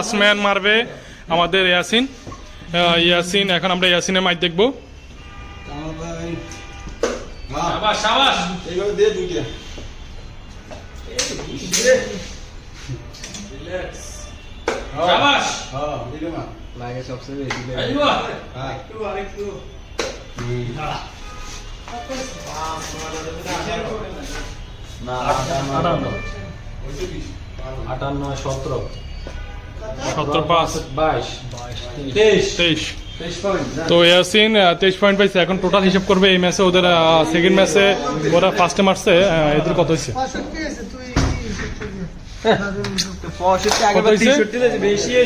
Last man মারবে আমাদের ইয়াসিন। ইয়াসিন এখন আমরা ইয়াসিনের মাইক দেখব। লাগে সবচেয়ে বেশি আরেকটু। আটান্ন। আটান্ন সতেরো সত্তর পাঁচ। বাইশ। তেইশ। তেইশ। তো ইয়াসিন তেইশ পয়েন্ট পাইছে। এখন টোটাল হিসাব করবে এই ম্যাচে ওদের সেকেন্ড ম্যাচে ওরা ফার্স্টে মারছে এদের কত হয়েছে?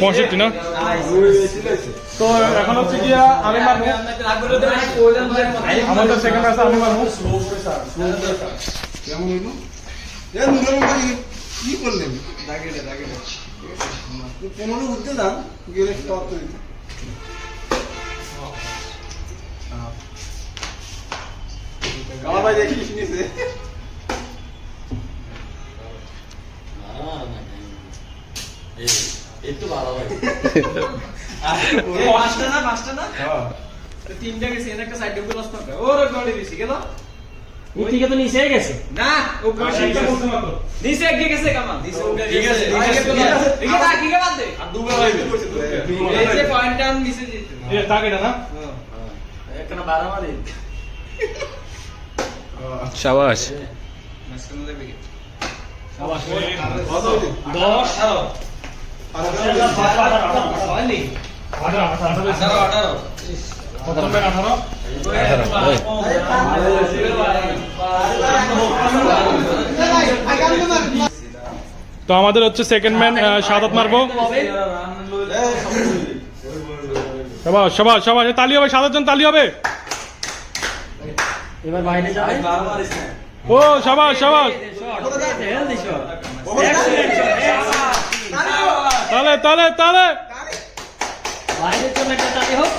পঁয়ষট্টি না? তো এখন হচ্ছে কি আমি মারবো। আমাদের সেকেন্ড ম্যাচে আমি মারবো। কেমন হইল? এ নুরের মধ্যে কি করলেন দাগেটে দাগেটে। পনেরো উঠতে যান গেলে কামাল ভাই দেখিস একটু ভালো হয় পাঁচটা না পাঁচটা না? হ্যাঁ। তিনটা গেছে একটা সাইড ডুবে লস করবে ওরে গড়ে বেশি গেল। থেকে তো নিচে গেছে। না ও পয়সা নিচে এক গেছে কামাল নিচে উঠে গেছে ঠিক আছে, ঠিক আছে। ঠিক আছে। কি কে বাদ দে আর দুবার হইবে করছে এই যে পয়েন্ট টান নিচে যেতে এ তাকেটা না? এখানে বাড়াবাড়ি সাবাস। মাঝখানে দেবে কি? কত হইল দশ। আর কত হয়নি আঠারো আঠারো আঠারো। আঠারো প্রথম ব্যাগ আঠারো। তো আমাদের হচ্ছে সেকেন্ড ম্যান সাদত মারবো। সবাই সবাই সবাই তালি হবে সাদত জন তালি হবে। এবার বাইরে যাবে? ও সবাই সবাই তালে তালে তালে। বাইরের জন্য একটা তালি হোক।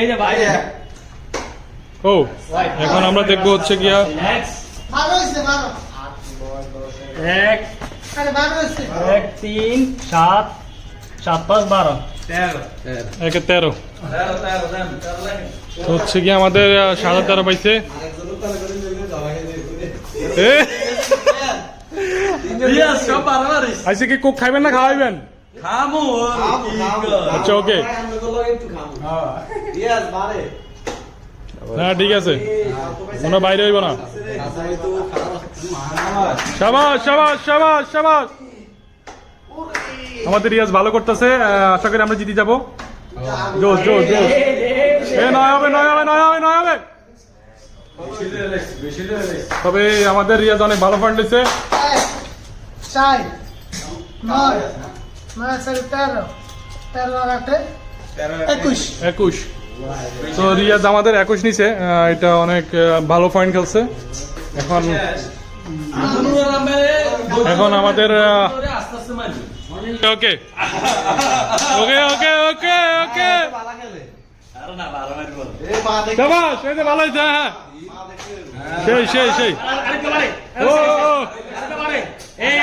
এই যে বাইরে। ও এখন আমরা দেখব হচ্ছে গিয়া এক এক তিন সাত সাত পাঁচ বারো। একে তেরো। হচ্ছে কি আমাদের সাদা তেরো পাইছে। আইসে কি কোক খাইবেন না খাওয়াইবেন? খামু আচ্ছা ওকে। হ্যাঁ ঠিক আছে। কোনো বাইরে হইব না। সাবাস সাবাস সাবাস সাবাস। আমাদের রিয়াজ ভালো করতেছে আশা করি আমরা জিতে যাব। জোস জোস জোস এ নয় হবে নয় হবে নয় হবে নয় হবে। তবে আমাদের রিয়াজ অনেক ভালো ফান্ড দিচ্ছে একুশ। একুশ। তো রিয়াজ আমাদের একুশ আহ, এটা অনেক ভালো পয়েন্ট খেলছে। এখন এখন আমাদের ওকে ওকে ওকে ওকে ওকে আরে না বারো মারি বল এই মা দেখ সাবাস এই যে ভালো হয়েছে হ্যাঁ মা দেখে সেই সেই সেই আরেকটা বাড়ে ও ও, ও। আরেকটা বাড়ে এই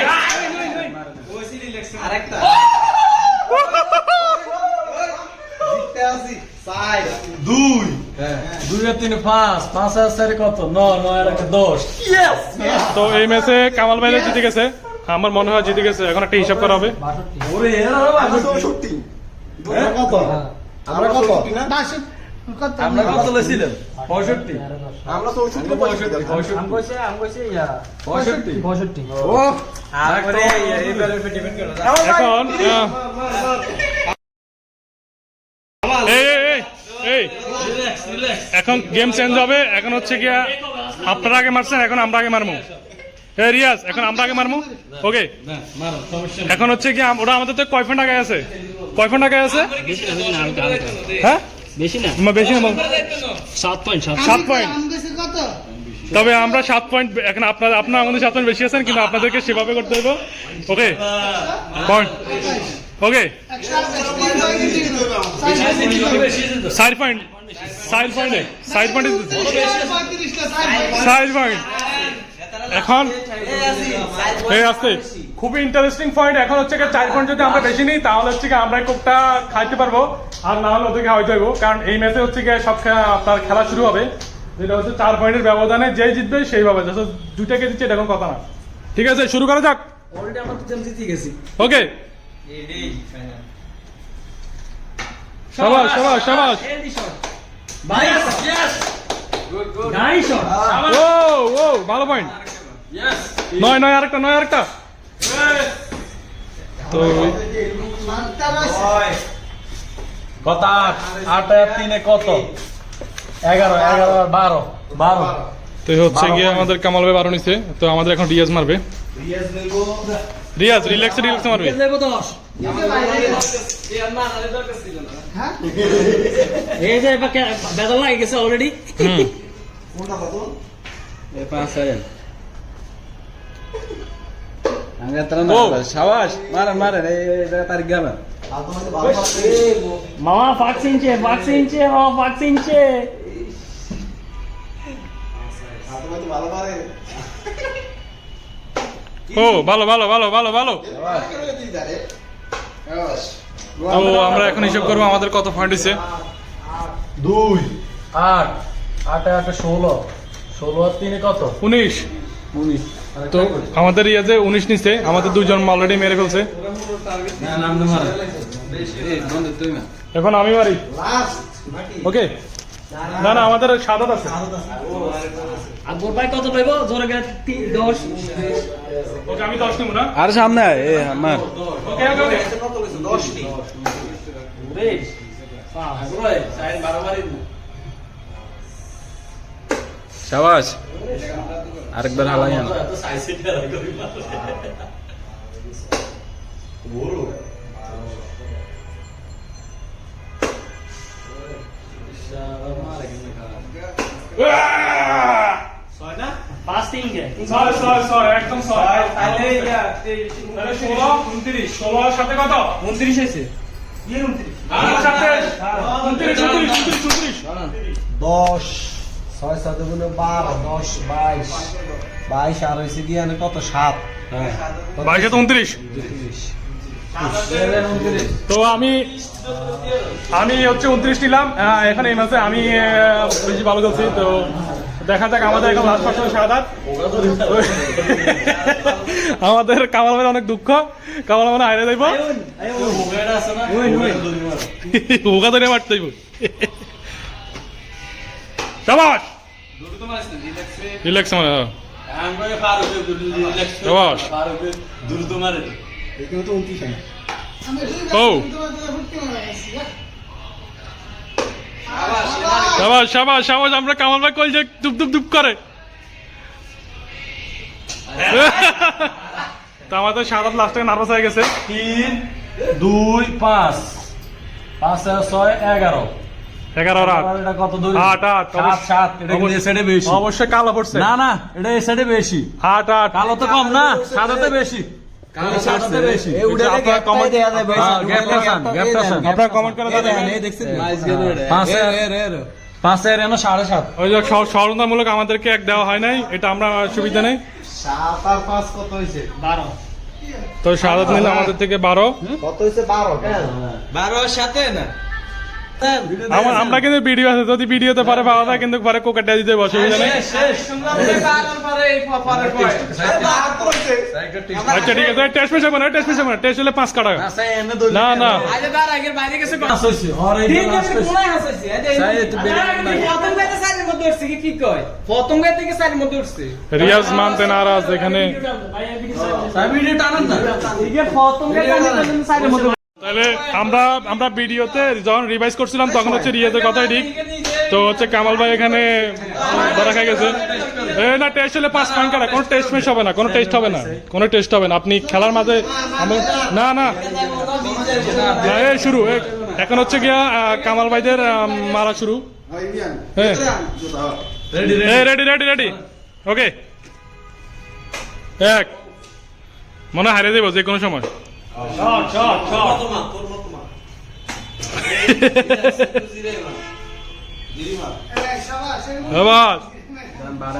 ওইসিলি লেখছে আরেকটা জিততে আসি সাইড দুই হ্যাঁ দুই আর তিন পাঁচ পাঁচ আর চারে কত নয় নয় আর একটা দশ তো এই ম্যাচে কামাল ভাই জিতে গেছে। আমার মনে হয় জিতে গেছে। এখন একটা হিসাব করা হবে। ওরে আমরা কত কত কত পঁয়ষট্টি চৌষট্টি পঁয়ষট্টি পঁয়ষট্টি পঁয়ষট্টি এখন আহ, এই এই, এই এই রিল্যাক্স রিল্যাক্স এখন গেম চেঞ্জ হবে। এখন হচ্ছে গিয়া আপনারা আগে মারছেন এখন আমরা আগে মারমু। এ রিয়াজ এখন আমরা আগে মারমু? ওকে না মারো সমস্যা এখন হচ্ছে কি ওরা আমাদের তো কয় ফোন আগে আছে? কয় ফোন আগে আছে? হ্যাঁ? বেশি না। বেশি না। সাত পয়েন্ট সাত পয়েন্ট তবে আমরা সাত পয়েন্ট এখন আপনার আপনার আমাদের সাত পয়েন্ট বেশি আছেন কিন্তু আপনাদেরকে সেভাবে করতে হবে ওকে পয়েন্ট ওকে একশো point. Side point side point side point এখন এই আসতে খুবই ইন্টারেস্টিং পয়েন্ট এখন হচ্ছে চার পয়েন্ট যদি আমরা বেশি নিই তাহলে হচ্ছে কি আমরা কোকটা খাইতে পারব। আর না হলে ওদেরকে হয়তো হইব। কারণ এই ম্যাচে হচ্ছে কি সব আপনার খেলা শুরু হবে। যেটা হচ্ছে চার পয়েন্টের ব্যবধানে যে জিতবে সেই পাবে যত দুইটাকে দিচ্ছে এটা কোনো কথা না। ঠিক আছে শুরু করা যাক। ওকে। সাবাস সাবাস সাবাস। নাইস শট ও ও ভালো পয়েন্ট নয় নয় আরেকটা নয় আরেকটা তো কত আট আট আর তিনে কত? এগারো এগারো বারো বারো। তো হচ্ছে গিয়ে আমাদের কামাল ভাই বারো নিছে তো আমাদের এখন রিয়াজ মারবে। রিয়াজ নেব রিয়াজ রিল্যাক্সে রিল্যাক্সে মারবে দশ হ্যাঁ এই যে এবার কে- বেদল লাগে গেছে অলরেডি কোনটা কত পাঁচ হাজার ও সাবাস মারেন মারেন এই জায়গা তারিখ গাবেন আর তোমাকে ভালো পাচ্ছে মামা পাঁচ ইঞ্চে পাঁচ ইঞ্চে মামা পাঁচ ইঞ্চে আর তোমাকে ভালো ও ভালো ভালো ভালো ভালো ভালো। তো আমরা এখন হিসাব করব আমাদের কত পয়েন্ট হয়েছে দুই। আট। আটে আটে ষোলো। ষোলো আর তিনে কত? উনিশ। উনিশ। তো আমাদের রিয়াজে উনিশ নিছে আমাদের দুজন অলরেডি মেরে ফেলছে। এখন আমি মারি। ওকে না না আমাদের সাদত আছে। আকবর ভাই কত পাইব? জোরে গেলে দশ। ওকে আমি দশ নেব না? আর সামনে এ আমার। ওকে ওকে ওকে কত কইছো দশটি সাবাস আরেকবার হালাই আন। পাঁচ একদম তাহলে ষোলো উনত্রিশ সাথে কত? উনত্রিশ হয়েছে। দশ ছয় সাতগুলো বারো দশ বাইশ। বাইশ আর হয়েছে গিয়ে কত? সাত। বাইশে তো উনত্রিশ। তো আমি আমি হচ্ছে উনত্রিশ নিলাম। এখানে এই মাসে আমি বেশি ভালো খেলছি তো দেখা যাক আমাদের এখন লাস্ট আমাদের কামাল ভাইয়ের অনেক দুঃখ। কামাল মানে হাইরে যাইব। ওগা ধরে মারতে যাইব। সাবাস! রিল্যাক্স মানে হ্যাঁ। সাবাস! এখানে তো হয় ও। সাবাস সাবাস সাবাস আমরা কামাল ভাই কল যে দুপ দুপ দুপ করে। তো আমাদের সাত লাস্ট টাইম নার্ভাস হয়ে গেছে। তিন দুই পাঁচ। পাঁচ আর ছয় এগারো। এগারো আট। কত দূর? আট আট সাত সাত এটা কিন্তু এই বেশি। অবশ্যই কালো পড়ছে। না না এটা এই সাইডে বেশি। আট আট। কালো তো কম না সাদাতে বেশি। আপনারা হ্যাঁ, আপনারা কমেন্ট করে জানাবেন পাঁচ পাঁচ এর এনো সাড়ে সাত। ওই যে সরঞ্জামূলক আমাদেরকে এক দেওয়া হয় নাই এটা আমরা সুবিধা নেই। সাত আর পাঁচ কত হয়েছে? বারো। তো সাদত নিলে আমাদের থেকে বারো। কত হয়েছে? বারো। বারো সাথে না? আমার আমরা কিন্তু ভিডিও আছে যদি ভিডিওতে পারে পাওয়া যায় কিন্তু পরে কোকাটা দিতে নেই। আচ্ছা ঠিক আছে টেস্ট পেশ হবে না টেস্ট পেশ হবে না টেস্ট হলে পাঁচ কাটা। না না রিয়াজ মানতে নারাজ এখানে তাহলে আমরা আমরা ভিডিওতে যখন রিভাইজ করছিলাম তখন হচ্ছে রিয়াজের কথাই ঠিক। তো হচ্ছে কামাল ভাই এখানে ধরা খাই গেছে। এ না টেস্ট হলে পাঁচ পয়েন্ট কাটা কোনো টেস্ট মেশ হবে না কোনো টেস্ট হবে না কোনো টেস্ট হবে না। আপনি খেলার মাঝে আমি- না না। এই শুরু এ- এখন হচ্ছে গিয়া কামাল ভাইদের মারা শুরু। হ্যাঁ রেডি রেডি রেডি ওকে এক। মনে হারিয়ে দেবো যে কোনো সময়।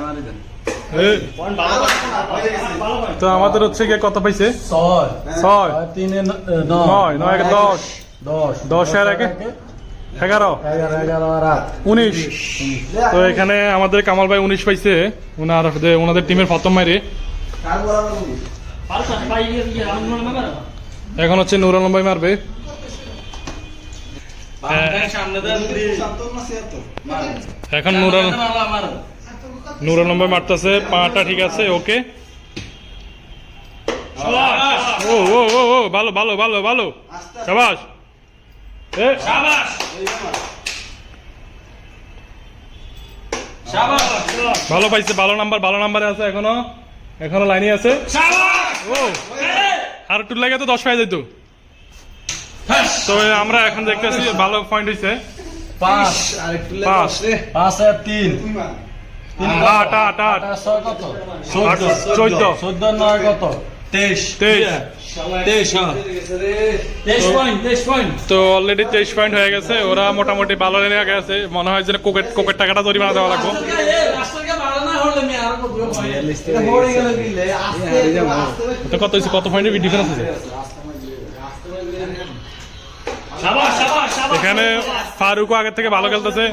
মারি দেন তো আমাদের হচ্ছে গিয়ে কত পাইছে? ছয়। তিনে নয় নয় দশ। দশ। আর একে এগারো। উনিশ। তো এখানে আমাদের কামাল ভাই উনিশ পাইছে। ওনার ওনাদের টিমের প্রথম মাইরে। এখন হচ্ছে নুর আলম ভাই মারবে। এখন নুর আলম নুর আলম ভাই মারতেছে পাটা ঠিক আছে ওকে। ও ও ও ও ভালো ভালো ভালো ভালো। শাবাশ ভালো পাইছে ভালো নাম্বার ভালো নাম্বারে আছে এখনও। এখনও লাইনে আছে। ও। আর একটু লাগে তো দশ পাই যেত তো আমরা এখন দেখতেছি ভালো পয়েন্ট হয়েছে পাঁচ। আরেকটু পাঁচ। পাঁচ আর তিন। আট আট আট ছয় কত? চোদ্দ। চোদ্দ নয় কত? তেইশ। তেইশ। হ্যাঁ। তো অলরেডি তেইশ পয়েন্ট হয়ে গেছে। ওরা মোটামুটি ভালো আগে আছে। মনে হয় যে কোকেট কোকেট টাকাটা জরিমানা দেওয়া লাগবে। রাস্তাকে ভালো না হলে আমি আর কত তো হয়েছে? পয়েন্টের ডিফারেন্স আছে শাবাশ এখানে ফারুকও আগের থেকে ভালো খেলতেছে।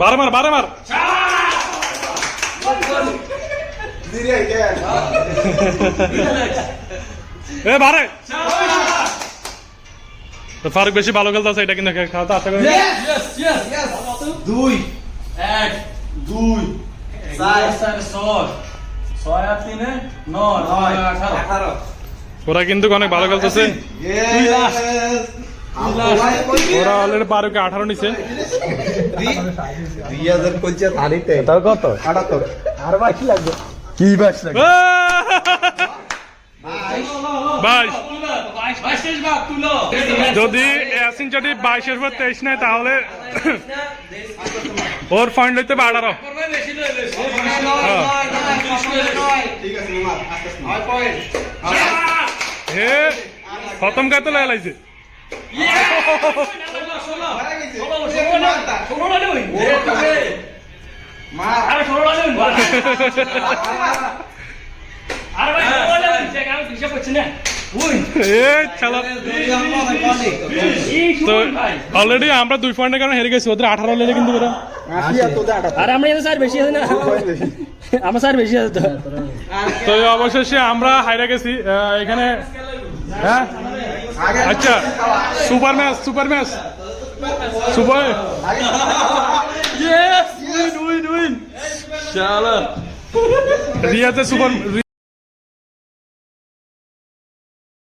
বারে মার বারে মার। এ বারে। তো ফারুক বেশি ভালো খেলতেছে এটা কিন্তু খেলাতে আশা করি। দুই। এক। দুই। ওরা কিন্তু অনেক ভালো খেলতেছে। ওরা অলরেডি ফারুকে আঠারো নিছে। তার কত? আর বাকি লাগবে? কি লাগবে? যদি ইয়াসিন যদি বাইশের পর তেইশ নেয় তাহলে ওর পয়েন্ট হইতে হবে। ঠিক আছে মামা আস্তে আস্তে হে প্রথম গায়ে তো লাইছে মার এ খেলা তো অলরেডি আমরা দুই পয়েন্টের কারণে হেরে গেছি। ওদের আঠারো লেগে কিন্তু ওরা। আর আমরা স্যার বেশি আছে না। আমার স্যার বেশি আছে তো। তো অবশেষে আমরা হাইরে গেছি। এখানে হ্যাঁ? আচ্ছা। Super match super match. Super. Yes, win, win, win. Insyaallah. Riyata super.